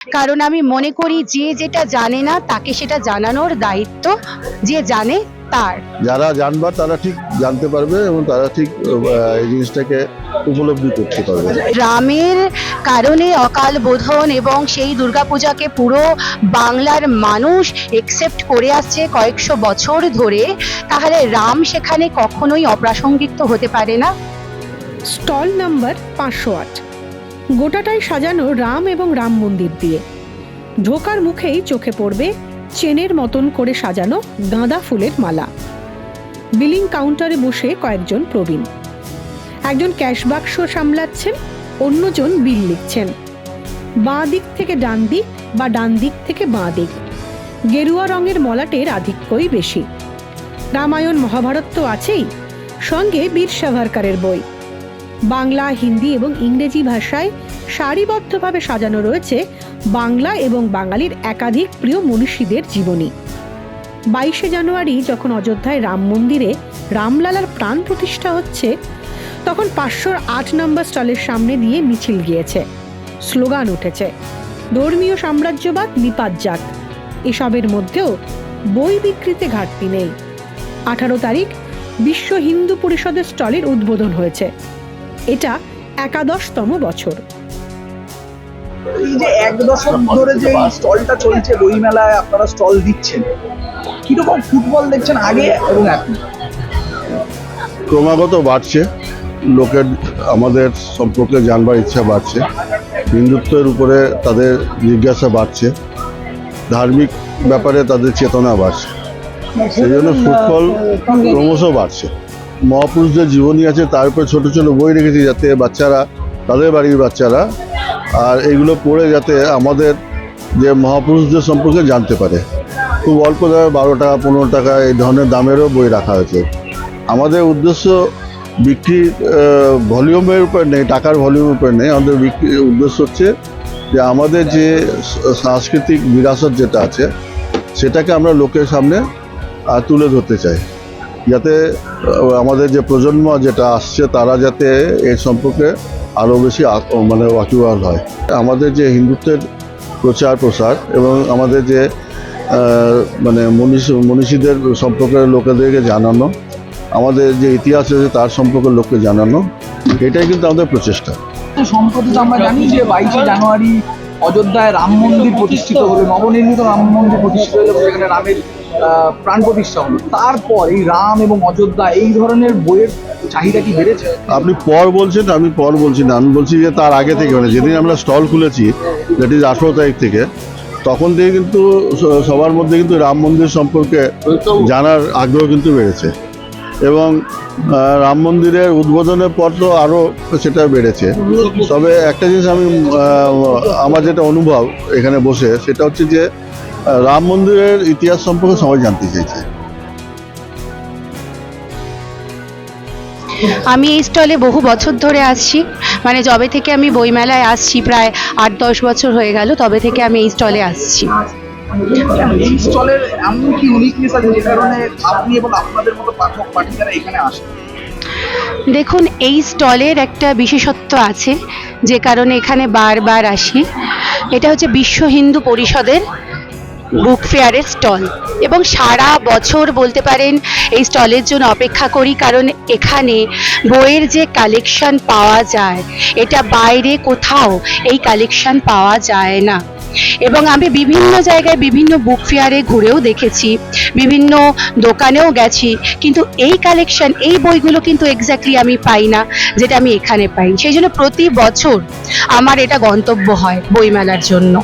কারণ আমি মনে করি যে যেটা জানে না তাকে সেটা জানানোর দায়িত্ব যে জানে তার। যারা জানবার তারা ঠিক জানতে পারবে এবং তারা ঠিক এই জিনিসটাকে উপলব্ধি করতে পারবে। রামের কারণে অকাল বোধন এবং সেই দুর্গাপূজাকে পুরো বাংলার মানুষ একসেপ্ট করে আসছে কয়েকশো বছর ধরে তাহলে রাম সেখানে কখনোই অপ্রাসঙ্গিক তো হতে পারে না। স্টল নাম্বার পাঁচশো আট। গোটাটাই সাজানো রাম এবং রাম মন্দির দিয়ে। ঢোকার মুখেই চোখে পড়বে চেনের মতন করে সাজানো গাঁদা ফুলের মালা। বিলিং কাউন্টারে বসে কয়েকজন প্রবীণ। একজন ক্যাশ বাক্স সামলাচ্ছেন, অন্যজন বিল লিখছেন। বাঁ দিক থেকে ডান দিক বা ডান দিক থেকে বাঁ দিক। গেরুয়া রঙের মলাটের আধিক্যই বেশি। রামায়ণ মহাভারত তো আছেই, সঙ্গে বীর সাভারকারের বই। বাংলা, হিন্দি এবং ইংরেজি ভাষায় সারিবদ্ধভাবে সাজানো রয়েছে বাংলা এবং বাঙালির একাধিক প্রিয় মনীষীদের জীবনী। বাইশে জানুয়ারি যখন অযোধ্যায় রাম মন্দিরে রামলালার প্রাণ প্রতিষ্ঠা হচ্ছে, তখন পাঁচশোর আট নম্বর স্টলের সামনে দিয়ে মিছিল গিয়েছে। স্লোগান উঠেছে, ধর্মীয় সাম্রাজ্যবাদ নিপাত যাক। এসবের মধ্যেও বই বিক্রিতে ঘাটতি নেই। আঠারো তারিখ বিশ্ব হিন্দু পরিষদের স্টলের উদ্বোধন হয়েছে। এটা একাদশতম বছর। এই যে এক দশক ধরে যে স্টলটা চলছে বইমেলায় আপনারা স্টল দিচ্ছেন কীরকম ফুটবল দেখছেন আগে এবং এখন? ক্রমাগত বাড়ছে। লোকের আমাদের সম্পর্কে জানবার ইচ্ছা বাড়ছে। হিন্দুত্বের উপরে তাদের জিজ্ঞাসা বাড়ছে। ধার্মিক ব্যাপারে তাদের চেতনা বাড়ছে। সেই জন্য ফুটবল ক্রমশ বাড়ছে। মহাপুরুষদের জীবনী আছে, তার উপরে ছোট ছোট বই রেখেছি যাতে বাচ্চারা, তাদের বাড়ির বাচ্চারা, আর এগুলো পড়ে যাতে আমাদের যে মহাপুরুষদের সম্পর্কে জানতে পারে। খুব অল্প দামে বারো টাকা পনেরো টাকা এই ধরনের দামেরও বই রাখা হয়েছে। আমাদের উদ্দেশ্য বিক্রির ভলিউমের উপর নেই, টাকার ভলিউমের উপর নেই। আমাদের বিক্রি, উদ্দেশ্য হচ্ছে যে আমাদের যে সাংস্কৃতিক বিরাসত যেটা আছে, সেটাকে আমরা লোকের সামনে তুলে ধরতে চাই। যাতে আমাদের যে প্রজন্ম যেটা আসছে, তারা যাতে এর সম্পর্কে আরও বেশি মানে ওয়াকিবহাল হয়। আমাদের যে হিন্দুত্বের প্রচার প্রসার এবং আমাদের যে মানে মনীষী, মনীষীদের সম্পর্কে লোকেদেরকে জানানো, আমাদের যে ইতিহাস আছে তার সম্পর্কে লোককে জানানো, এটাই কিন্তু আমাদের প্রচেষ্টা। সম্প্রতি আমরা জানি যে বাইশে জানুয়ারি অযোধ্যায় রাম মন্দির প্রতিষ্ঠিত হলো নবনির্মিত রাম মন্দির প্রতিষ্ঠিত হলো সেখানে রামের প্রাণ প্রতিষ্ঠা হলো। তারপর এই রাম এবং অযোধ্যা এই ধরনের বইয়ের চাহিদা কি বেড়েছে? আপনি পর বলছেন আমি পর বলছি না আমি বলছি যে তার আগে থেকে মানে যেদিন আমরা স্টল খুলেছি দ্যাট ইজ আঠেরো তারিখ থেকে তখন থেকে কিন্তু সবার মধ্যে কিন্তু রাম মন্দির সম্পর্কে জানার আগ্রহ কিন্তু বেড়েছে। এবং রাম মন্দিরের উদ্বোধনের পর তো আরও সেটা বেড়েছে। তবে একটা জিনিস আমি আমার যেটা অনুভব এখানে বসে, সেটা হচ্ছে যে রাম মন্দিরের ইতিহাস সম্পর্কে সবাই জানতে চাইছে আমি এই স্টলে বহু বছর ধরে আসছি। মানে যবে থেকে আমি বইমেলায় আসছি, প্রায় আট দশ বছর হয়ে গেল, তবে থেকে আমি এই স্টলে আসছি। এই স্টলের এমন কি ইউনিকনেস আছে যে কারণে আপনি এবং আপনাদের মতো পাঠক পাঠিকারা এখানে আসেন দেখুন, এই স্টলের একটা বিশেষত্ব আছে, যে কারণে এখানে বারবার আসি। এটা হচ্ছে বিশ্ব হিন্দু পরিষদের বুক ফেয়ারের স্টল এবং সারা বছর বলতে পারেন, এই স্টলের জন্য অপেক্ষা করি, কারণ এখানে বইয়ের যে কালেকশন পাওয়া যায়, এটা বাইরে কোথাও এই কালেকশন পাওয়া যায় না। এবং আমি বিভিন্ন জায়গায় বিভিন্ন বুক ফেয়ারে ঘুরেও দেখেছি, বিভিন্ন দোকানেও গেছি, কিন্তু এই কালেকশন এই বইগুলো কিন্তু এক্স্যাক্টলি আমি পাই না, যেটা আমি এখানে পাই। সেই জন্য প্রতি বছর আমার এটা গন্তব্য হয় বইমেলার জন্য।